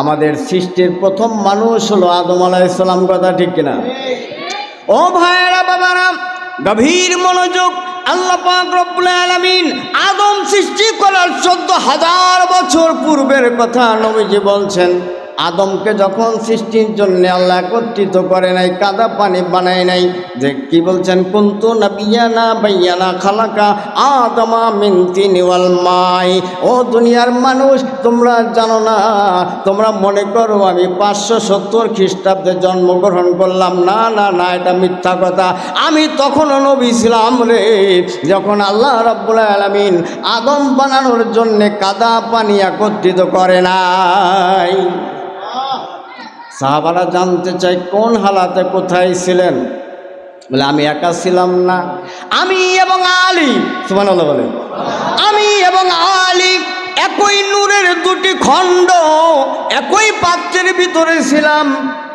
আমাদের সৃষ্টির প্রথম মানুষ হলো আদম আলাইসালাম কথা ঠিক কিনা? ও ভাইরা বাবারা, গভীর মনোযোগ আল্লাহ পাক রব্বুল আদম সৃষ্টি করার চোদ্দ হাজার বছর পূর্বের কথা নবীজি বলছেন। আদমকে যখন সৃষ্টির জন্য আল্লাহ একত্রিত করে নাই, কাদা পানি বানায় নাই, যে কি বলছেন? কুন্তু না বিয়ানা বাইয়ানা খালাকা আদমা মিনতি নিওয়াল মাই। ও দুনিয়ার মানুষ, তোমরা জানো না, তোমরা মনে করো আমি পাঁচশো সত্তর খ্রিস্টাব্দে জন্মগ্রহণ করলাম। না না না, এটা মিথ্যা কথা। আমি তখনও নবী ছিলাম রে, যখন আল্লাহ রব্বুল আলমিন আদম বানানোর জন্যে কাদা পানি একত্রিত করে নাই। সাহাবারা জানতে চাই কোন হালাতে কোথায় ছিলেন? বলে, আমি একা ছিলাম না। আমি এবং আলী সুমান বলে আমি এবং আলী একই নূরের দুটি খণ্ড, একই পাত্রের ভিতরে ছিলাম।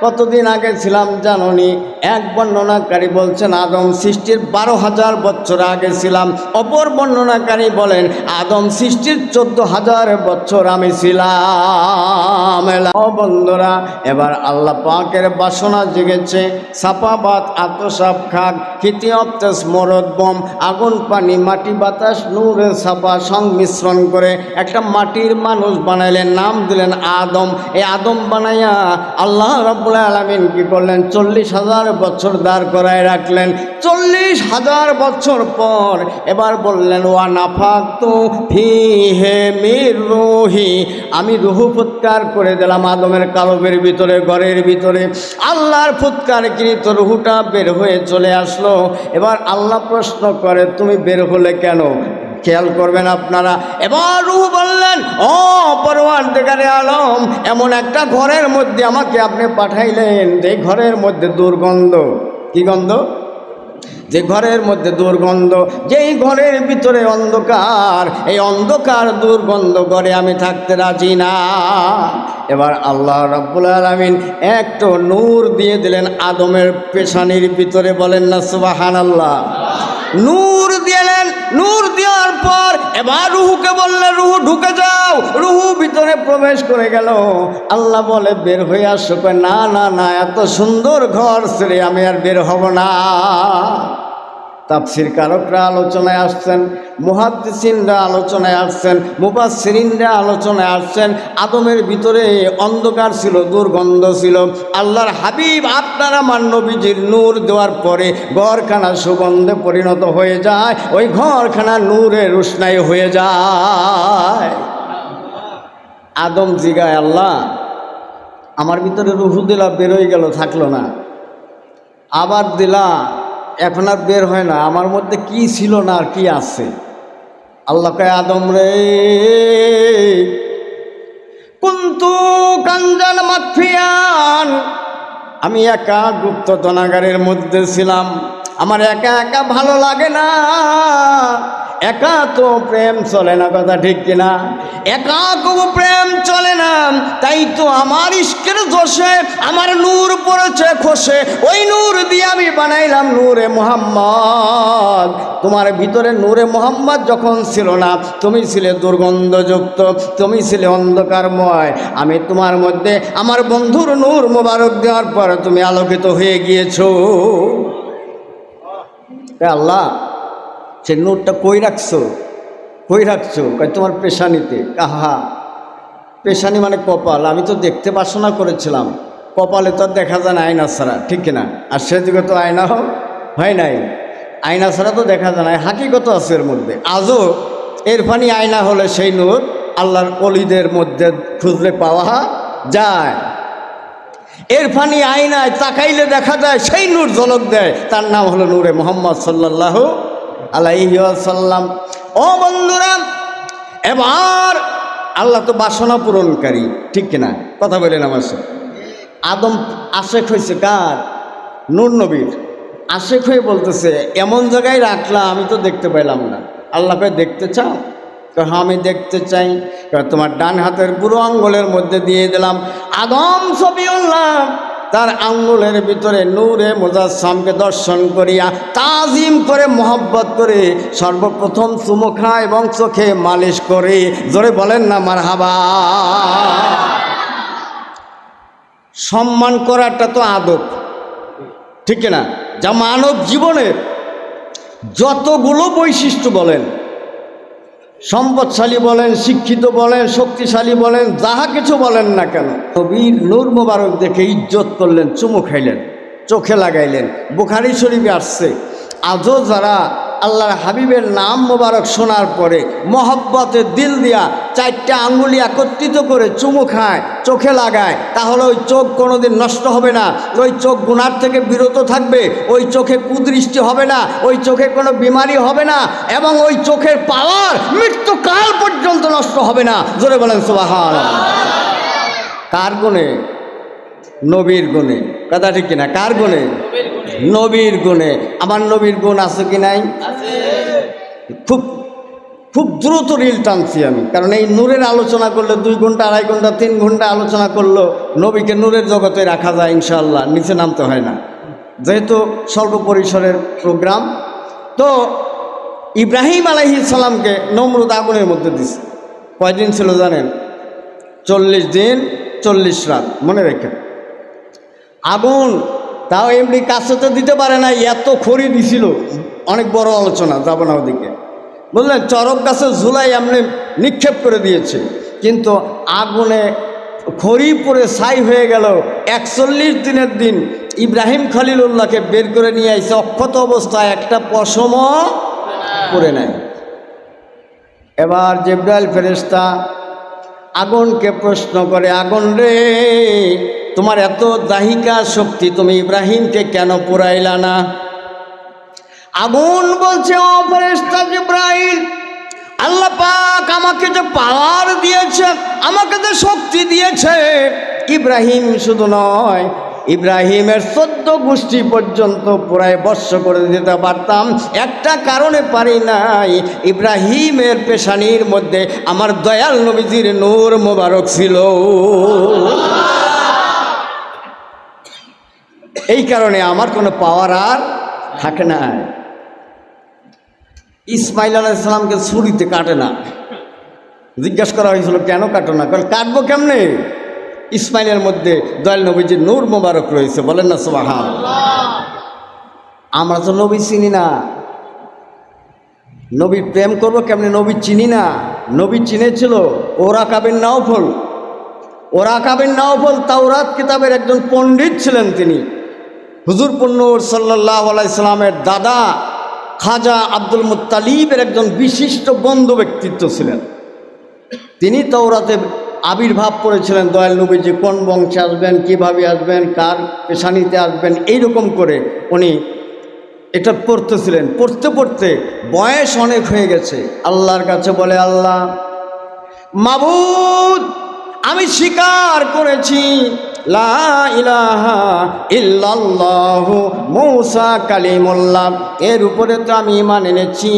কতদিন আগে ছিলাম জাননি? এক বর্ণনাকারী বলছেন, আদম সৃষ্টির বারো হাজার বছর আগে ছিলাম। অপর বর্ণনাকারী বলেন, আদম সৃষ্টির চোদ্দ হাজার বছর আমি ছিলাম। বন্ধুরা, এবার আল্লাহ পাকের বাসনা জেগেছে। সাপাবাত আতসাপ খাক খিতিয়প্তেস মরদ বম, আগুন, পানি, মাটি, বাতাস নূরে সাপা সংমিশ্রণ করে একটা মাটির মানুষ বানাইলেন, নাম দিলেন আদম। এই আদম বানাইয়া আল্লাহ রব্বুল আলমিন কি করলেন? চল্লিশ হাজার বছর দাঁড় করায় রাখলেন। চল্লিশ হাজার বছর পর এবার বললেন, ওয়া নাফাক তো ফি হে মির রুহি। আমি রুহু ফুৎকার করে দিলাম আদমের কালবের ভিতরে, ঘরের ভিতরে। আল্লাহর ফুৎকার কৃত রুহুটা বের হয়ে চলে আসলো। এবার আল্লাহ প্রশ্ন করে, তুমি বের হলে কেন? খেয়াল করবেন আপনারা। এবার রুহু বললেন, ও পরোয়ার দেখারে আলম, এমন একটা ঘরের মধ্যে আমাকে আপনি পাঠাইলেন। যে ঘরের মধ্যে দুর্গন্ধ। কি গন্ধ? যে ঘরের মধ্যে দুর্গন্ধ, যেই ঘরের ভিতরে অন্ধকার, এই অন্ধকার দুর্গন্ধ ঘরে আমি থাকতে রাজি না। এবার আল্লাহ রাব্বুল আলমিন একটু নূর দিয়ে দিলেন আদমের পেশানির ভিতরে, বলেন না সুবাহান আল্লাহ নূর দিলেন নূর দেওয়ার পর এবার রুহুকে বললে রুহু, ঢুকে যাও। রুহু ভিতরে প্রবেশ করে গেল। আল্লাহ বলে, বের হয়ে আসো। না না না, এত সুন্দর ঘর ছেড়ে আমি আর বের হব না। তাপসির কারকরা আলোচনায় আসছেন, মুহাদ্দিসিনরা আলোচনায় আসছেন মুবাসিরিনরা আলোচনায় আসছেন, আদমের ভিতরে অন্ধকার ছিল, দুর্গন্ধ ছিল। আল্লাহর হাবিব আপনার আমার নবীজির নূর দেওয়ার পরে ঘরখানা সুগন্ধে পরিণত হয়ে যায়, ওই ঘরখানা নূরের উষ্ণায় হয়ে যায়। আদম জিগায়, আল্লাহ, আমার ভিতরে রুহু দিলা বেরোয় গেল, থাকল না। আবার দিলা এখন আর বের হয় না। আমার মধ্যে কি ছিল না আর কি আছে? আল্লাহ কয়, আদম রে, কুন্তু কাঞ্জান মাফিয়ান আমি একা গুপ্ত দনাগারের মধ্যে ছিলাম। আমার একা একা ভালো লাগে না। একা তো প্রেম চলে না কথা ঠিক কিনা? একা কোনো প্রেম চলে না, তাই তো আমার ইস্কের দোষে, আমার নূর পড়েছে খসে। ওই নূর দিয়ে আমি বানাইলাম নূরে মোহাম্মদ। তোমার ভিতরে নূরে মোহাম্মদ যখন ছিল না, তুমি ছিলে দুর্গন্ধযুক্ত, তুমি ছিলে অন্ধকারময়। আমি তোমার মধ্যে আমার বন্ধুর নূর মোবারক দেওয়ার পর তুমি আলোকিত হয়ে গিয়েছো। আল্লাহ সে নোটটা কই রাখছো? কই রাখছো? তোমার পেশানিতে? আহা! পেশানি মানে কপাল। আমি তো দেখতে বাসনা করেছিলাম। কপালে তো দেখা যায় না আয়না ছাড়া, ঠিক কিনা? আর সে যুগে তো আয়না হোক হয় নাই। আয়না ছাড়া তো দেখা যায় না হাকিকত আছে এর মধ্যে। আজও এর ফানি আয়না হলে সেই নূর আল্লাহর অলিদের মধ্যে খুঁজলে পাওয়া যায়। এর ফানি আয়নায় তাকাইলে দেখা যায় সেই নূর ঝলক দেয়। তার নাম হলো নূরে মোহাম্মদ সাল্লাহ আলাইসাল্লাম ও বন্ধুরা, এবার আল্লাহ তো বাসনা পূরণকারী, ঠিক কিনা? কথা বলেন আমার সাথে। আদম আশেক হয়েছে কার? নূর নবীর। আশেক হয়ে বলতেছে, এমন জায়গায় রাখলাম আমি তো দেখতে পাইলাম না। আল্লাহকে দেখতে চাও? হ্যাঁ আমি দেখতে চাই। তোমার ডান হাতের বুড়ো আঙ্গুলের মধ্যে দিয়ে দিলাম, আদম ছবিউল্লাহ তার আঙ্গুলের ভিতরে নূরে মোজাসামকে দর্শন করিয়া তাজিম করে মোহব্বত করে সর্বপ্রথম চুমুখা এবং চোখে মালিশ করে। জোরে বলেন না মার হাবা সম্মান করাটা তো আদব। ঠিক না যা মানব জীবনের যতগুলো বৈশিষ্ট্য বলেন সম্পদশালী বলেন, শিক্ষিত বলেন, শক্তিশালী বলেন, যাহা কিছু বলেন না কেন। কবির নূর মোবারক দেখে ইজ্জত করলেন, চুমু খাইলেন, চোখে লাগাইলেন। বুখারি শরীফে আসছে, আজও যারা আল্লাহর হাবিবের নাম মোবারক শোনার পরে মহব্বতে দিল দিয়া চারটা আঙ্গুলি একত্রিত করে চুমু খায়, চোখে লাগায়। তাহলে ওই চোখ কোনোদিন নষ্ট হবে না। ওই চোখ গুনার থেকে বিরত থাকবে, ওই চোখে কুদৃষ্টি হবে না, ওই চোখে কোনো বিমারি হবে না এবং ওই চোখের পাওয়ার মৃত্যুকাল পর্যন্ত নষ্ট হবে না। জোরে বলেন সুবাহান কার গুণে? নবীর গুণে। কথা ঠিক কিনা? কার গুণে? নবীর গুণে। আমার নবীর গুণ আছে কি নাই? খুব খুব দ্রুত রিল টানছি আমি। কারণ এই নূরের আলোচনা করলে দুই ঘণ্টা আড়াই ঘণ্টা তিন ঘণ্টা আলোচনা করল নবীকে নূরের জগতে রাখা যায় ইনশাল্লাহ নিচে নামতে হয় না। যেহেতু স্বল্প পরিসরের প্রোগ্রাম তো ইব্রাহিম আলাইহিস সালামকে নমরুদ আগুনের মধ্যে দিছে। কয়দিন ছিল জানেন? চল্লিশ দিন চল্লিশ রাত। মনে রেখে আগুন, তাও এমনি কাছে তো দিতে পারে না এত খড়ি দিছিল। অনেক বড় আলোচনা, যাব না ওদিকে। বুঝলেন, চরক গাছে ঝুলাই এমনি নিক্ষেপ করে দিয়েছে। কিন্তু আগুনে খড়ি পরে ছাই হয়ে গেল। একচল্লিশ দিনের দিন ইব্রাহিম খলিলুল্লাহকে বের করে নিয়ে আইসে অক্ষত অবস্থায় একটা পশমও করে নেয় এবার জেব্রাইল ফেরেস্তা আগুনকে প্রশ্ন করে, আগুন রে তোমার এত দাহিকা শক্তি তুমি ইব্রাহিমকে কেন পুরাইলা না? আগুন বলছে, ও ফেরেস্তা জিব্রাইল, আল্লাহ পাক আমাকে যে পাওয়ার দিয়েছে, আমাকে যে শক্তি দিয়েছে, ইব্রাহিম শুধু নয়, ইব্রাহিমের চোদ্দ গোষ্ঠী পর্যন্ত পুরায় বর্ষ করে দিতে পারতাম। একটা কারণে পারি নাই, ইব্রাহিমের পেশানির মধ্যে আমার দয়াল নবীজির নূর মোবারক ছিল। এই কারণে আমার কোনো পাওয়ার আর থাকে না। ইসমাইল আলাইসালামকে ছুরিতে কাটে না। জিজ্ঞাসা করা হয়েছিল, কেন কাটো না? কারণ কাটবো কেমনে? ইসমাইলের মধ্যে দয়াল নবীজির নূর মোবারক রয়েছে, বলেন না সুবাহান আমরা তো নবী চিনি না। নবীর প্রেম করব কেমনে? নবী চিনি না। নবী চিনেছিল, ওরা কাবের নাওফল। ওরা কাবের নাওফল তাওরাত কিতাবের একজন পণ্ডিত ছিলেন তিনি। হুজুর পন্নুর সাল্লাহ দাদা খাজা আব্দুল মুত্তালিবের একজন বিশিষ্ট বন্ধু ব্যক্তিত্ব ছিলেন। তিনি তৌরাতে আবির্ভাব করেছিলেন, দয়াল নবী যে কোন বংশে আসবেন, কীভাবে আসবেন, কার পেশানিতে আসবেন, এইরকম করে উনি এটা পড়তেছিলেন পড়তে পড়তে বয়স অনেক হয়ে গেছে। আল্লাহর কাছে বলে, আল্লাহ মাবুদ, আমি স্বীকার করেছি। লা ইলাহা ইল্লাল্লাহু, মূসা কালিমুল্লাহ। এর উপরে তো আমি ইমান এনেছি,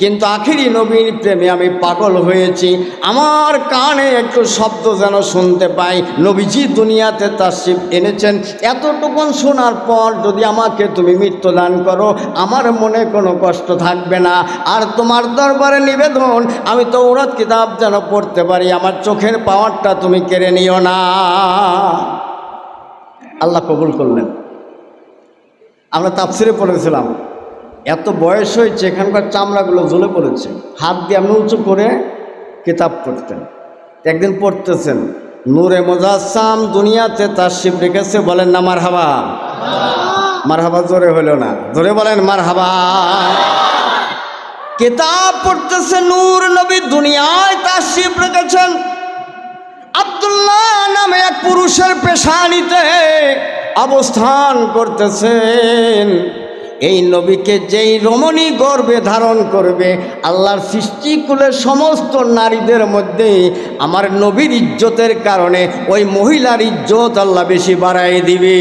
কিন্তু আখিরি নবীর প্রেমে আমি পাগল হয়েছি। আমার কানে একটু শব্দ যেন শুনতে পাই। নবীজি দুনিয়াতে তার শিব এনেছেন। এতটুকুন শোনার পর যদি আমাকে তুমি মৃত্যুদান করো, আমার মনে কোনো কষ্ট থাকবে না। আর তোমার দরবারে নিবেদন, আমি তো ওরাত কিতাব যেন পড়তে পারি। আমার চোখের পাওয়ারটা তুমি কেড়ে নিও না। আল্লাহ কবুল করলেন। আমরা তাপসিরে পড়েছিলাম, এত বয়স হয়েছে, এখানকার চামড়াগুলো জ্বলে পড়েছে। হাত দিয়ে আমি উঁচু করে কিতাব পড়তেন। একদিন পড়তেছেন, নূরে মোজাসাম দুনিয়াতে তার শিব রেখেছে, বলেন না মার হাবা মার হাবা জোরে হলো না, জোরে বলেন মার হাবা কিতাব পড়তেছে, নূর নবী দুনিয়ায় তার শিব রেখেছেন। আব্দুল্লাহ নামে এক পুরুষের পেশানিতে অবস্থান করতেছেন। এই নবীকে যেই রমণী গর্বে ধারণ করবে, আল্লাহর সৃষ্টিকুলের সমস্ত নারীদের মধ্যে আমার নবীর ইজ্জতের কারণে ওই মহিলার ইজ্জত আল্লাহ বেশি বাড়াই দিবে।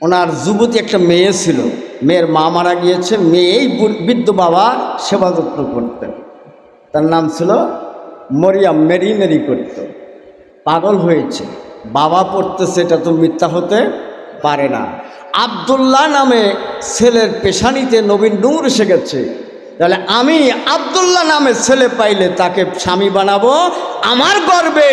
ওনার যুবতী একটা মেয়ে ছিল, মেয়ের মা মারা গিয়েছে, মেয়েই বৃদ্ধ বাবা সেবা যত্ন করতেন। তার নাম ছিল মরিয়াম মেরি মেরি করত। পাগল হয়েছে। বাবা পড়তেছে এটা তো মিথ্যা হতে পারে না। আবদুল্লাহ নামে ছেলের পেশানিতে নবীন নূর এসে গেছে। তাহলে আমি আবদুল্লাহ নামে ছেলে পাইলে তাকে স্বামী বানাবো। আমার গর্বে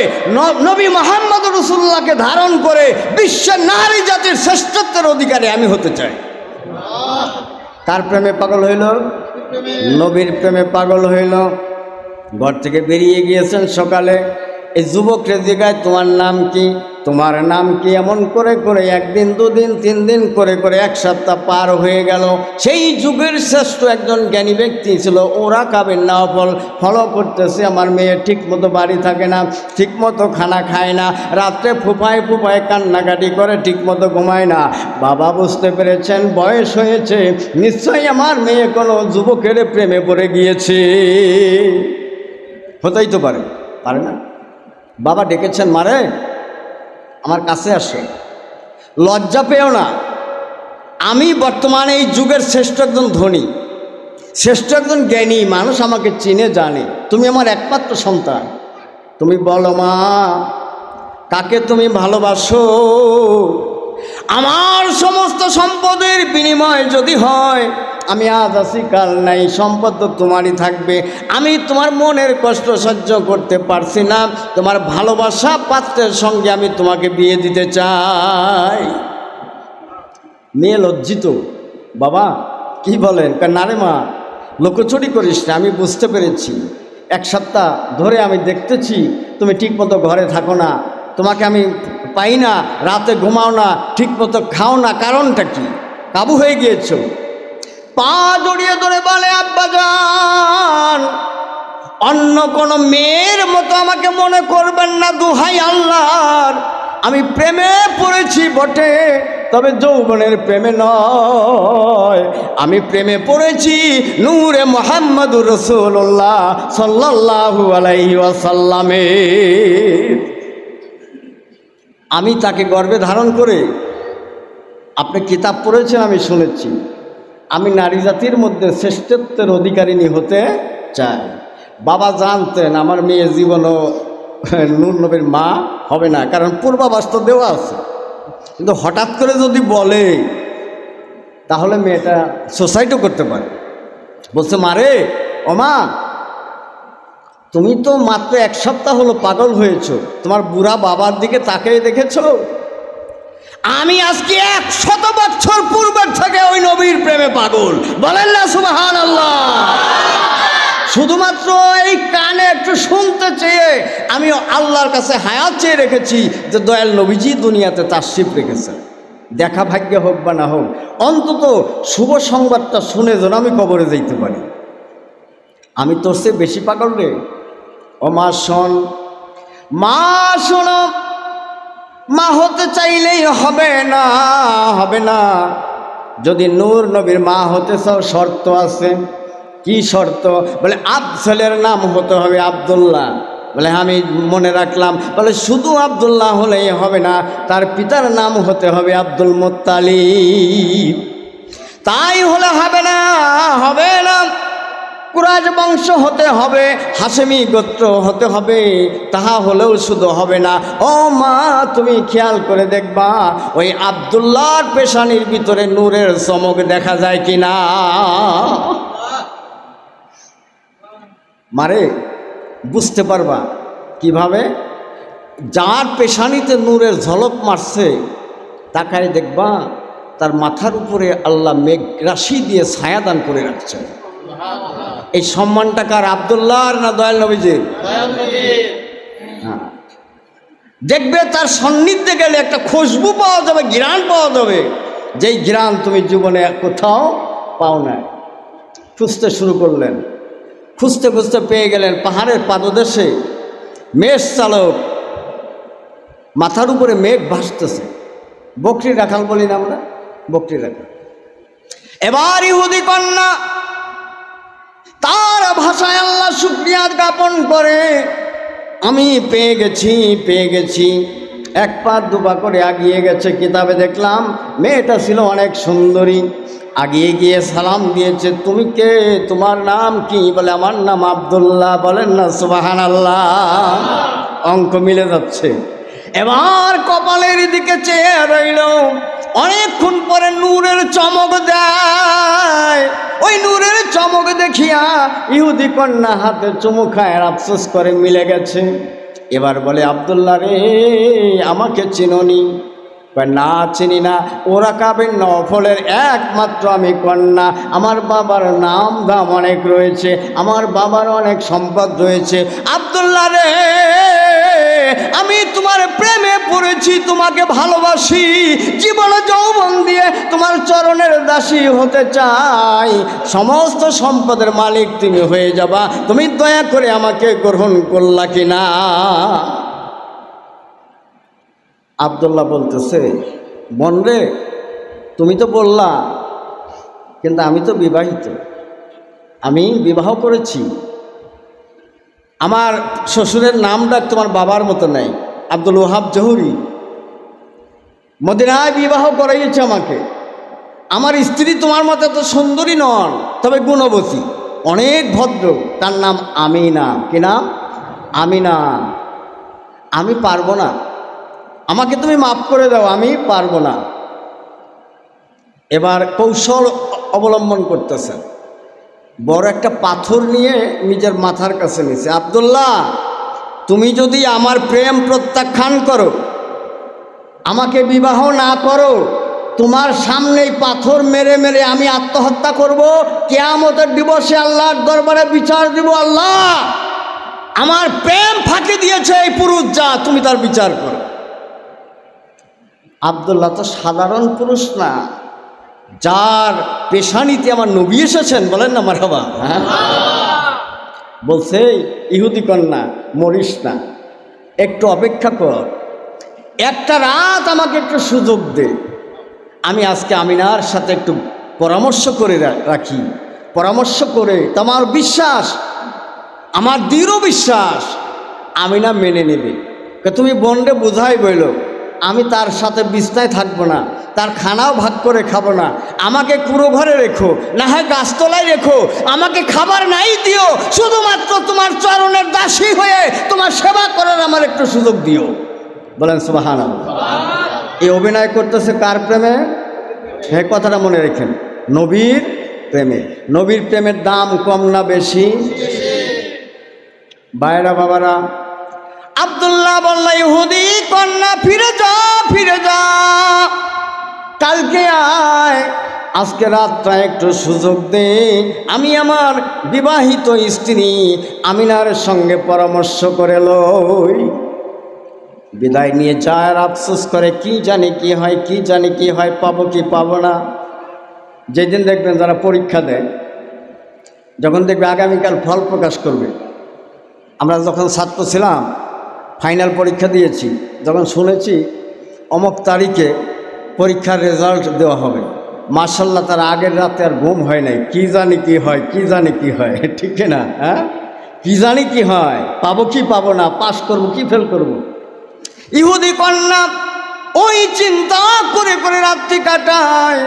নবী মোহাম্মদ রসুল্লাহকে ধারণ করে বিশ্বের নারী জাতির শ্রেষ্ঠত্বের অধিকারী আমি হতে চাই। কার প্রেমে পাগল হইল? নবীর প্রেমে পাগল হইল। ঘর থেকে বেরিয়ে গিয়েছেন সকালে। এই যুবক জিগায়, তোমার নাম কি? তোমার নাম কি? এমন করে করে একদিন, দুদিন, তিন দিন করে করে এক সপ্তাহ পার হয়ে গেল। সেই যুগের শ্রেষ্ঠ একজন জ্ঞানী ব্যক্তি ছিল ওরা কাবের ফল ফলো করতেছে, আমার মেয়ে ঠিক মতো বাড়ি থাকে না ঠিক মতো খানা খায় না, রাত্রে ফুপায় ফুপায় কান্নাকাটি করে ঠিক মতো ঘুমায় না। বাবা বুঝতে পেরেছেন, বয়স হয়েছে, নিশ্চয়ই আমার মেয়ে কোনো যুবকের প্রেমে পড়ে গিয়েছে। হতেই তো পারে। পারে না। বাবা ডেকেছেন মারে, আমার কাছে আসে। লজ্জা পেও না। আমি বর্তমানে এই যুগের শ্রেষ্ঠ একজন ধনী। শ্রেষ্ঠ একজন জ্ঞানী, মানুষ আমাকে চিনে, জানে। তুমি আমার একমাত্র সন্তান। তুমি বলো মা, কাকে তুমি ভালোবাসো? আমার সমস্ত সম্পদের বিনিময় যদি হয়, আমি আজ আছি, কাল নাই, সম্পদ তো তোমারই থাকবে। আমি তোমার মনের কষ্ট সহ্য করতে পারছি না, তোমার ভালোবাসা পাত্রের সঙ্গে আমি তোমাকে বিয়ে দিতে চাই। মেয়ে লজ্জিত। বাবা, কি বলেন? কা, না রে মা, লোকচুরি করিস না, আমি বুঝতে পেরেছি। এক সপ্তাহ ধরে আমি দেখতেছি, তুমি ঠিকমতো ঘরে থাকো না। তোমাকে আমি পাই না, রাতে ঘুমাও না, ঠিকমতো খাও না, কারণটা কি? কাবু হয়ে গিয়েছ। পা জড়িয়ে ধরে বলে আব্বাজান অন্য কোনো মেয়ের মতো আমাকে মনে করবেন না, দুহাই আল্লাহর। আমি প্রেমে পড়েছি বটে, তবে যৌবনের প্রেমে নয়। আমি প্রেমে পড়েছি নূরে মোহাম্মদুর রসুল্লাহ সাল্লাহু আলাইহি ওয়াসাল্লামে আমি তাকে গর্বে ধারণ করে আপনি কিতাব পড়েছেন, আমি শুনেছি। আমি নারী জাতির মধ্যে শ্রেষ্ঠত্বের অধিকারিণী হতে চাই। বাবা জানতেন, আমার মেয়ে জীবনও নূর নবীর মা হবে না। কারণ পূর্বাভাস তো দেওয়া আছে। কিন্তু হঠাৎ করে যদি বলে, তাহলে মেয়েটা সোসাইটও করতে পারে। বলছে মারে ও মা তুমি তো মাত্র এক সপ্তাহ হলো পাগল হয়েছ। তোমার বুড়া বাবার দিকে তাকিয়ে দেখেছ? আমি আজকে এক শত বছর পূর্বের থেকে ওই নবীর প্রেমে পাগল। বলেন না সুবাহান আল্লাহ শুধুমাত্র এই কানে একটু শুনতে চেয়ে আমি আল্লাহর কাছে হায়াত চেয়ে রেখেছি যে দয়াল নবীজি দুনিয়াতে তার শিব রেখেছে দেখা ভাগ্য হোক বা না হোক, অন্তত শুভ সংবাদটা শুনে যেন আমি কবরে যাইতে পারি। আমি তোর সে বেশি পাগল রে। ও মা শোন, মা শোনো, মা হতে চাইলেই হবে না হবে না। যদি নূর নবীর মা হতে চাও, শর্ত আছে। কি শর্ত? বলে আফসলের নাম হতে হবে আবদুল্লাহ। বলে, আমি মনে রাখলাম, বলে, শুধু আবদুল্লাহ হলেই হবে না, তার পিতার নাম হতে হবে আব্দুল মোত্তালিব। তাই হলে হবে না হবে না। কুরাজ বংশ হতে হবে হাসেমি গোত্র হতে হবে, তাহা হলেও শুধু হবে না। ও মা, তুমি খেয়াল করে দেখবা, ওই আবদুল্লাহর পেশানির ভিতরে নূরের চমক দেখা যায় কি না মারে, বুঝতে পারবা কীভাবে? যার পেশানিতে নূরের ঝলক মারছে, তাকায় দেখবা, তার মাথার উপরে আল্লাহ মেঘ রাশি দিয়ে ছায়া দান করে রাখছেন। এই সম্মানটা কার আবদুল্লাহর না দয়াল নবীজির? হ্যাঁ। দেখবে তার সান্নিধ্যে গেলে একটা খুশবু পাওয়া যাবে ঘ্রাণ পাওয়া যাবে। যেই ঘ্রাণ তুমি জীবনে কোথাও পাও না খুঁজতে শুরু করলেন। খুঁজতে খুঁজতে পেয়ে গেলেন পাহাড়ের পাদদেশে। মেষ চালক। মাথার উপরে মেঘ ভাসতেছে। বকরি রাখাল বলি না আমরা? বকরি রাখাল। এবার ইহুদি কন্যা তার ভাষায় আল্লাহ শুক্রিয়া জ্ঞাপন করে, আমি পেয়ে গেছি পেয়ে গেছি। এক পা দুপা করে আগিয়ে গেছে কিতাবে দেখলাম, মেয়েটা ছিল অনেক সুন্দরী। আগিয়ে গিয়ে সালাম দিয়েছে, তুমি কে? তোমার নাম কি? বলে, আমার নাম আবদুল্লাহ। বলেন না সুবাহান আল্লাহ অঙ্ক মিলে যাচ্ছে। এবার কপালের দিকে চেয়ে রইল। অনেকক্ষণ পরে নূরের চমক দেয় দেখিয়া ইহুদি কন্যা হাতে চুমু খায় আর আফসোস করে মিলে গেছে। এবার বলে, আবদুল্লাহ রে, আমাকে চিননি? না, চিনি না। ওরা কাবের নফলের একমাত্র আমি কন্যা। আমার বাবার নাম দাম অনেক রয়েছে। আমার বাবার অনেক সম্পদ রয়েছে। আবদুল্লাহ রে আমি তোমার প্রেমে পড়েছি, তোমাকে ভালোবাসি। জীবন যৌবন দিয়ে তোমার চরণের দাসী হতে চাই। সমস্ত সম্পদের মালিক তুমি হয়ে যাবা। তুমি দয়া করে আমাকে গ্রহণ করলা কি না আবদুল্লাহ বলতেছে বোন রে, তুমি তো বললা, কিন্তু আমি তো বিবাহিত। আমি বিবাহ করেছি। আমার শ্বশুরের নামটা তোমার বাবার মতো নেই, আব্দুল ওহাব জহুরি। মদিনায় বিবাহ করাইয়েছে আমাকে। আমার স্ত্রী তোমার মতো এত সুন্দরী নন, তবে গুণবতী, অনেক ভদ্র। তার নাম আমিনা। কি নাম? আমিনা। আমি পারব না। আমাকে তুমি মাফ করে দাও, আমি পারব না। এবার কৌশল অবলম্বন করতেছেন বড় একটা পাথর নিয়ে নিজের মাথার কাছে নিছে। আবদুল্লাহ, তুমি যদি আমার প্রেম প্রত্যাখ্যান করো, আমাকে বিবাহ না করো, তোমার সামনেই পাথর মেরে মেরে আমি আত্মহত্যা করব, কেয়ামতের দিবসে আল্লাহর দরবারে বিচার দিব আল্লাহ। আমার প্রেম ফাঁকি দিয়েছে এই পুরুষ, যা তুমি তার বিচার করো। আবদুল্লাহ তো সাধারণ পুরুষ না। যার পেশানিতে আমার নবী এসেছেন, বলেন না মারহাবা হ্যাঁ? বলছে, ইহুদি কন্যা, মরিস না, একটু অপেক্ষা কর, একটা রাত আমাকে একটু সুযোগ দে, আমি আজকে আমিনার সাথে একটু পরামর্শ করে রাখি, পরামর্শ করে তোমার বিশ্বাস, আমার দৃঢ় বিশ্বাস, আমিনা মেনে নেবে। তুমি বন্ডে বোঝাই বইল, আমি তার সাথে বিছনায় থাকব না তার খানাও ভাগ করে খাব না। আমাকে কুড়ো ঘরে রেখো না হয় গাছতলায় রেখো। আমাকে খাবার নাই দিও শুধুমাত্র তোমার চরণের দাসী হয়ে তোমার সেবা করার আমার একটু সুযোগ দিও। বলেন সুবাহান এই অভিনয় করতেছে কার প্রেমে? হ্যাঁ কথাটা মনে রেখেন নবীর প্রেমে। নবীর প্রেমের দাম কম না বেশি? বাইরা বাবারা আবদুল্লাহ বললা ইহুদি কন্যা ফিরে যা ফিরে যা কালকে আয়, আজকে রাতটা একটু সুযোগ দে। আমি আমার বিবাহিত স্ত্রী আমিনার সঙ্গে পরামর্শ করে লই। বিদায় নিয়ে যায়, আফসোস করে, কি জানি কি হয়, কি জানি কি হয়, পাবো কি পাবো না। যেদিন দেখবেন যারা পরীক্ষা দেয়, যখন দেখবে আগামীকাল ফল প্রকাশ করবে। আমরা যখন ছাত্র ছিলাম, ফাইনাল পরীক্ষা দিয়েছি, যখন শুনেছি অমক তারিখে পরীক্ষার রেজাল্ট দেওয়া হবে। মার্শাল্লাহ তার আগের রাতে আর ঘুম হয় নাই। কি জানি কি হয়, কি জানি কি হয়, ঠিক না হ্যাঁ? কি জানি কি হয়, পাবো কি পাবো না পাস করব কি ফেল করব। ইহুদি কন্যা ওই চিন্তা করে করে রাত্রি কাটায়,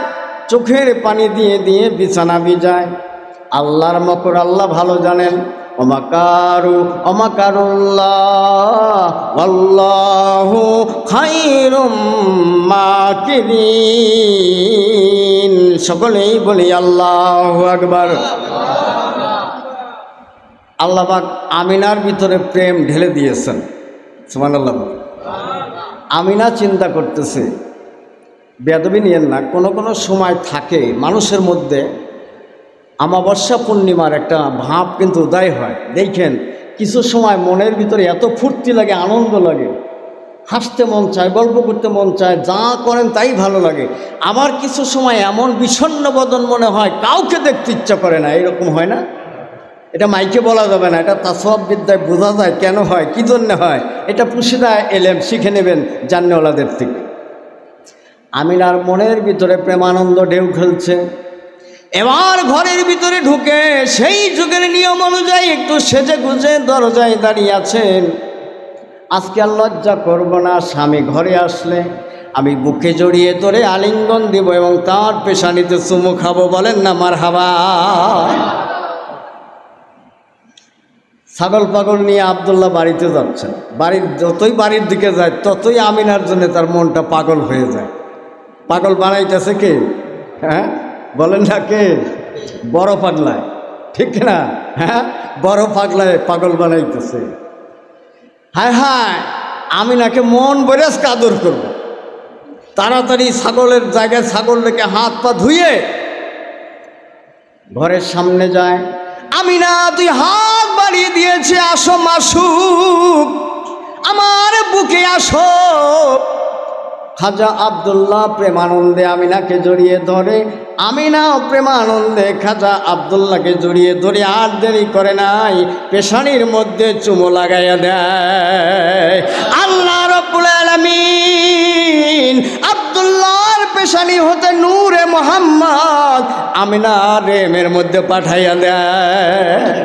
চোখের পানি দিয়ে দিয়ে বিছানা বিজায় আল্লাহর মকর আল্লাহ ভালো জানেন। অমাকারু, অমাকারুল্লাহ, আল্লাহু খাইরুম মাকিরিন। সকলেই বলি আল্লাহু আকবার। আল্লাহবাক আমিনার ভিতরে প্রেম ঢেলে দিয়েছেন। সুমান আল্লাহ আমিনা চিন্তা করতেছে বেদবি নিয়েন না, কোনো কোনো সময় থাকে মানুষের মধ্যে আমাবস্যা পূর্ণিমার একটা ভাব কিন্তু উদয় হয়। দেখেন, কিছু সময় মনের ভিতরে এত ফুর্তি লাগে, আনন্দ লাগে। হাসতে মন চায়, গল্প করতে মন চায়, যা করেন তাই ভালো লাগে। আবার কিছু সময় এমন বিষণ্ণ বদন মনে হয়, কাউকে দেখতে ইচ্ছা করে না, এরকম হয় না? এটা মাইকে বলা যাবে না, এটা তাসব বিদ্যায় বোঝা যায় কেন হয়, কী জন্যে হয়? এটা পুষিদা এলেম শিখে নেবেন জান্নেওয়ালাদের থেকে। আমিনার মনের ভিতরে প্রেমানন্দ ঢেউ খেলছে। এবার ঘরের ভিতরে ঢুকে সেই যুগের নিয়ম অনুযায়ী একটু সেজে গুজে দরজায় দাঁড়িয়ে আছেন। আজকে আর লজ্জা করব না, স্বামী ঘরে আসলে আমি বুকে জড়িয়ে ধরে আলিঙ্গন দিব এবং তার পেশানিতে চুমু খাব, বলেন না মার হাবা ছাগল পাগল নিয়ে আবদুল্লাহ বাড়িতে যাচ্ছেন। বাড়ির যতই বাড়ির দিকে যায়, ততই আমিনার জন্য তার মনটা পাগল হয়ে যায়। পাগল বানাইতেছে কে? হ্যাঁ? বলেন না কে? বড় পাগলায়। ঠিক না? হ্যাঁ? বড় পাগলায় পাগল বানাইতেছে। হায় হায়, আমি নাকি মন বরেস কাদর করব। তাড়াতাড়ি ছাগলের জায়গায় ছাগল রেখে হাত পা ধুয়ে ঘরের সামনে যায়। আমি না, তুই হাত বাড়িয়ে দিয়েছে, আসো মাসুক। আমার বুকে আসো। খাজা আবদুল্লাহ প্রেমানন্দে আমিনাকে জড়িয়ে ধরে। আমিনা প্রেমানন্দে খাজা আবদুল্লাহকে জড়িয়ে ধরে আর দেরি করে নাই, পেশানির মধ্যে চুমো লাগাইয়া দেয়। আল্লাহ রব্বুল আলামিন আবদুল্লাহর পেশানি হতে নূরে মোহাম্মদ আমিনা রেমের মধ্যে পাঠাইয়া দেয়।